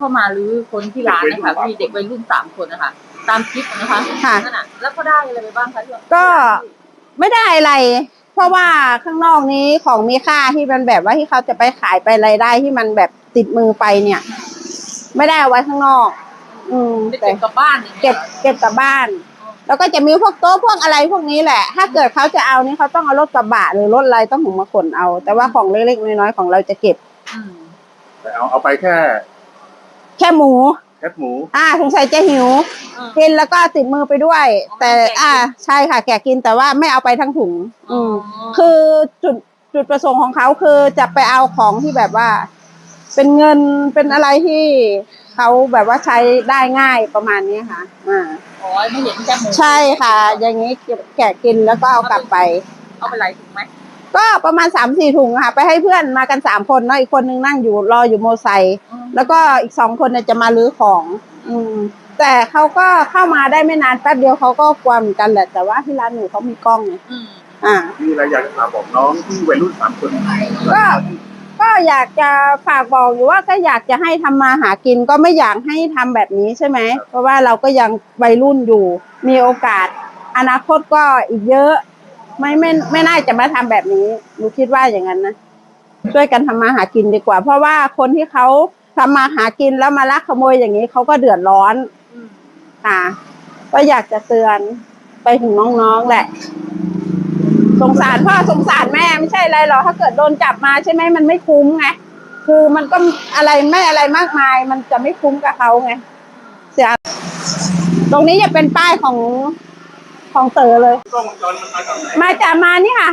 เข้ามาหรือคนที่ร้านนะคะมีเด็กวัยรุ่นสามคนนะคะตามคลิปนะคะค่ะ นั่นน่ะแล้วก็ได้อะไรไปบ้างคะที่ว่าก็ไม่ได้อะไร เพราะว่าข้างนอกนี้ของมีค่าที่มันแบบว่าที่เขาจะไปขายไปอะไรได้ที่มันแบบติดมือไปเนี่ย ไม่ได้เอาไว้ข้างนอก อืมไปแต่เก็บกลับบ้านอย่างเงี้เก็ยบเก็บกลับบ้าน แล้วก็จะมีพวกโต๊ะพวกอะไรพวกนี้แหละ ถ้าเกิดเขาจะเอานี่เขาต้องเอารถกระบะหรือรถอะไรต้องหุงมาขนเอา แต่ว่าของเล็กๆน้อยๆของเราจะเก็บ อืมแต่เอาเอาไปแค่ แค่หมู แคบหมู อ่าสงสัยจะหิวอืมกินแล้วก็ติดมือไปด้วย อ๋อแต่แกะกิน อ่าใช่ค่ะ แกะกินแต่ว่าไม่เอาไปทั้งถุง อืม คือจุดจุดประสงค์ของเขาคือจะไปเอาของที่แบบว่า เป็นเงินเป็นอะไรที่เขาแบบว่าใช้ได้ง่ายประมาณนี้ค่ะ อ่า อ๋อไม่เห็นแค่หมูใช่ค่ะ อย่างนี้เก็บแกะกินแล้วก็เอากลับไป เอาไปหลายถุงไหม ก็ประมาณสามสี่ถุงค่ะ ไปให้เพื่อนมากันสามคนเนาะอีกคนนึงนั่งอยู่รออยู่โมอไซค์อืมแล้วก็อีกสองคนเนี่ยจะมาลื้อของ อืม แต่เขาก็เข้ามาได้ไม่นานแป๊บเดียวเขาก็กลัวเหมือนกันแหละ แต่ว่าที่ร้านหนูเขามีกล้องไงอืมอ่า มีอะไรอยากจะฝากบอกน้องที่วัยรุ่นสามคนก็ ก็อยากจะฝากบอกอยู่ว่าก็อยากจะให้ทำมาหากินก็ไม่อยากให้ทำแบบนี้ใช่ไหม เพราะว่าเราก็ยังวัยรุ่นอยู่ มีโอกาส อนาคตก็อีกเยอะ ไม่ไม่ไม่น่าจะมาทำแบบนี้หนูคิดว่าอย่างนั้นนะช่วยกันทำมาหากินดีกว่า เพราะว่าคนที่เขาทำมาหากินแล้วมาลักขโมยอย่างนี้เขาก็เดือดร้อนอืมค่ะ ก็อยากจะเตือนไปถึงน้องๆแหละสงสารพ่อสงสารแม่ไม่ใช่อะไรหรอกถ้าเกิดโดนจับมาใช่ไหมมันไม่คุ้มไงคือมันก็อะไรไม่อะไรมากมาย มันจะไม่คุ้มกับเขาไงเสียตรงนี้จะเป็นป้ายของ ของเต๋อเลย กล้องวงจรมันมาจากไหนมาจากมานี่ค่ะ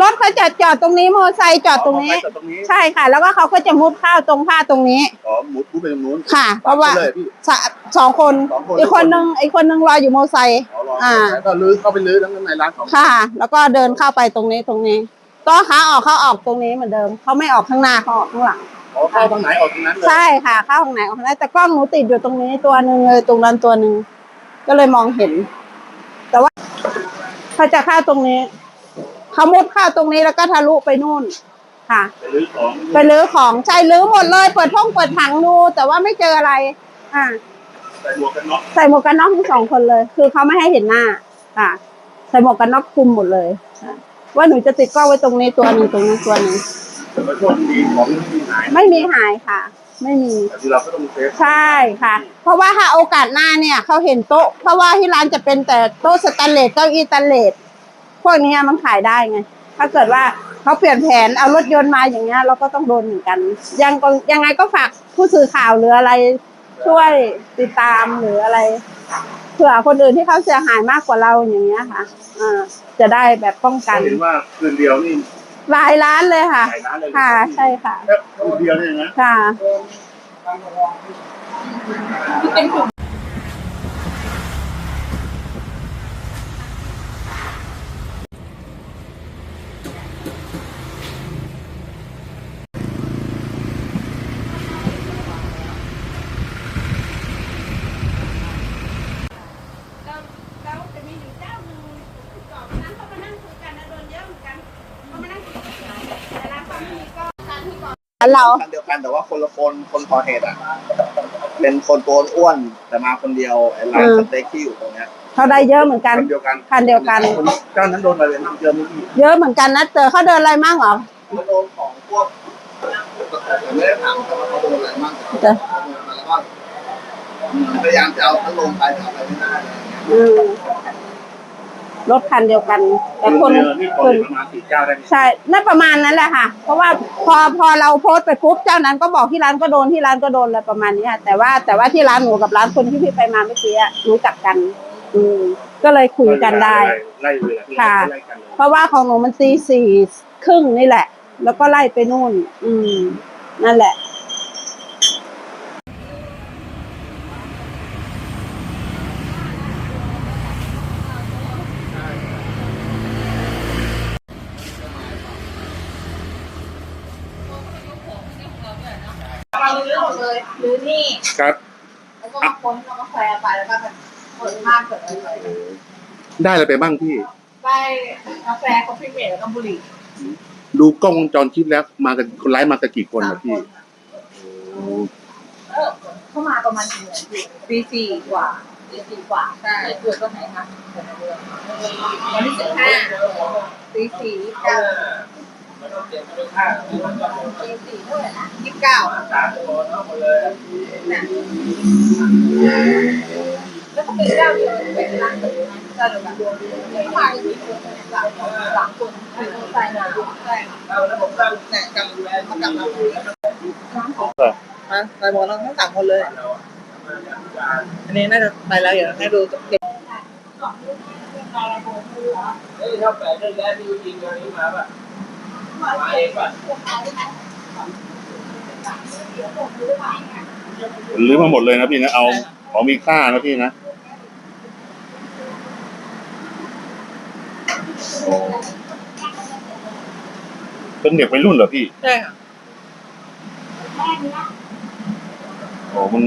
รถเขาจะจอดตรงนี้มอเตอร์ไซค์จอดตรงนี้เาไปจอดตรงนี้ใช่ค่ะ แล้วก็เขาก็จะมุดเข้าตรงผ้าตรงนี้ อ๋อหมุดมุดไปตรงนู้นค่ะ เพราะว่าไปเลยพี่ สะสองคน สองคน อีกคนนึงอีกคนนึงรออยู่มอเตอร์ไซค์ อ๋อรออ่า แล้วก็ลื้อเข้าไปลื้อทั้งในร้านของค่ะ แล้วก็เดินเข้าไปตรงนี้ตรงนี้ก็ขาออกเขาออกตรงนี้เหมือนเดิม เขาไม่ออกข้างหน้าเขาออกข้างหลัง อ๋อเข้าทางไหนออกทางนั้นเลยใช่ค่ะเข้าข้างไหนออกข้างหน้าแต่กล้องหนูติดอยู่ตรงนี้ตัวหนึ่งเลยตรงนั้นตัวหนึ่งก็เลยมองเห็น แต่ว่าเขาจะเข้าตรงนี้เขามุดเข้าตรงนี้แล้วก็ทะลุไปนู่น ค่ะไปลื้อของไปรื้อของใช่รื้อหมดเลย เปิดห้องเปิดถังดู แต่ว่าไม่เจออะไร อ่า ใส่หมวกกันน็อกใส่หมวกกันน็อกทั้งสองคนเลย คือเขาไม่ให้เห็นหน้า ค่ะ ใส่หมวกกันน็อกคลุมหมดเลยค่ะว่าหนูจะติดกล้องไว้ตรงนี้ตัวหนึ่งตรงนี้ตัวหนึ่งแต่ว่าโชคดีของไม่มีหาย ไม่มีหายค่ะ ไม่มีแต่ที่เราก็ต้องเซฟใช่ค่ะ เพราะว่าถ้าโอกาสหน้าเนี่ยเขาเห็นโต๊ะ เพราะว่าที่ร้านจะเป็นแต่โต๊ะสแตนเลสเก้าอี้สแตนเลสพวกนี้มันขายได้ไง ถ้าเกิดว่าเขาเปลี่ยนแผนเอารถยนต์มาอย่างเงี้ยเราก็ต้องโดนเหมือนกัน ยังก็ยังไงก็ฝากผู้สื่อข่าวหรืออะไรช่วยติดตามหรืออะไรเผื่อคนอื่นที่เขาเสียหายมากกว่าเราอย่างเงี้ยค่ะอ่าจะได้แบบป้องกัน เห็นว่าคืนเดียวนี่ หลายร้านเลยค่ะ หลายร้านเลย ค่ะ ใช่ค่ะ แค่คืนเดียวเนี่ยนะ ค่ะ เป็นกลุ่ม แล้วจะมีอยู่เจ้าหนึ่งก่อนนั้นเขามานั่งคุยกันนะโดนเยอะเหมือนกันเขามานั่งกินก๋วยเตี๋ยวแต่ร้านเขาไม่มีก็การ ที่ก่อนเรา คันเดียวกันแต่ว่าคนละคนคนก่อเหตุอะ เป็นคนตัวอ้วนแต่มาคนเดียวไอ้ร้านอืม สเต็กที่อยู่ตรงเนี้ยเขาได้เยอะเหมือนกัน คันเดียวกันคันเดียวกันคนเจ้านั้นโดนอะไรบ้างเจอมั้ยพี่เยอะเหมือนกันนะเจอเขาเดินอะไรมั่งเหรอเขาโดนของพวกผมไม่ได้ถามแต่ว่าเขาโดนอะไรบ้างแต่เจอเขาโดนมาแล้วก็พยายามจะเอาพัดลมไปแต่เอาไปไม่ได้เลยอืม รถคันเดียวกัน แต่คนเจอนี่ก่อคเหนตุประมาณสี่เจ้าได้ไหมใช่นั่นประมาณนั้นแหละค่ะ เพราะว่าพอพอเราโพสต์ไปปุ๊บเจ้านั้นก็บอกที่ร้านก็โดนที่ร้านก็โดนอะไรประมาณนี้ค่ะแต่ว่าแต่ว่าที่ร้านหนูกับร้านคนที่พี่ไปมาเมื่อกี้อะรู้จักกัน อืมก็เลยคุยกันได้ ไล่เวลาค่ะ ไล่กันเลยเพราะว่าของหนูมันตีสี่ครึ่งนี่แหละ แล้วก็ไล่ไปนู่น อืม นั่นแหละ เราลื้อหมด เลยลื้อนี่ครับ แล้วก็มาค้นแล้วก็แควไปแล้วก็เปิดผ้าเปิดอะไรไปได้อะไรไปบ้างพี่ ได้กาแฟคอฟฟี่เมดแล้วก็บุหรี่ดูกล้องวงจรปิดแล้วมากันคนร้ายมากันกี่คนสานะมพี่คนโอ้ประมาณกี่โมงพี่ตีสี่กว่าตีสี่กว่าใช่ตรวจวันไหนคะวันที่สิบห้าตีสี่ยี่สิบเก้า ตีสี่เท่าไหร่นะยี่สิบเก้าแล้วก็เป็นเจ้าเดียวเป็นร้านตึกนะใช่เลยค่ะเข้ามากี่คนสามคนสามคนคือใส่มาใช่ค่ะเนี่กลับมากลับมาฮะไปหมดแล้วทั้งสามคนเลย อันนี้น่าจะไปแล้วเดี๋ยวให้ดูเก็บหรือมา หมดเลยนะพี่นะ เอาของมีค่านะพี่นะโอ้เป็นเด็กวัยรุ่นเหรอพี่ ใช่ค่ะโอ้มัน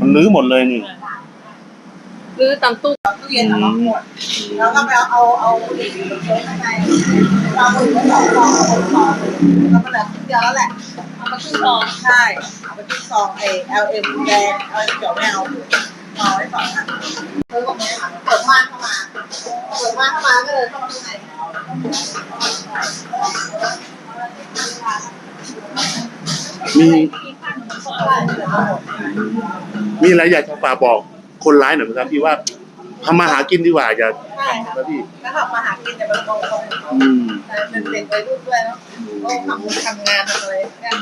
มันลื้อหมดเลยนี่ หรือตามตู้ตู้เย็นอะล็อกหมดแล้วก็ไปเอาเอาเอาเหล็กเช็ข้างในเราหมุนไว้สองฟองเอาสองแล้วก็เหลือครึ่งเดียวแล้วแหละเอามาขึ้นซองใช่เอาไปที่ซองเอ LM แดง LM เขียวไม่เอาเอาไว้สองอันเธอบอกไงคะเปิดม่านเข้ามาเปิดม่านเข้ามาก็เลยเข้ามาข้างในมีใช่เปิดมาหมดมีอะไรอยากจะฝากบอก คนร้ายหน่อยไหมครับ พี่ว่าทำมาหากินดีกว่าอย่าใช่ค่ะนะพี่แล้วขับมาหากินแต่เป็นตรงตรงอืมแต่เป็นเด็กวัยรุ่นด้วยเนาะก็ทำทำงานทำอะไรเนี่ย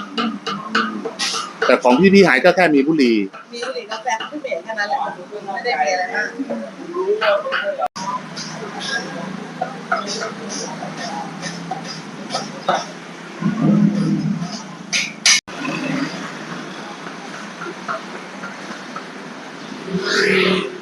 แต่ของพี่พี่หายก็แค่มีบุหรี่มีบุหรี่กาแฟที่เหม็นแค่นั้นแหละไม่ได้มีอะไรมาก Three.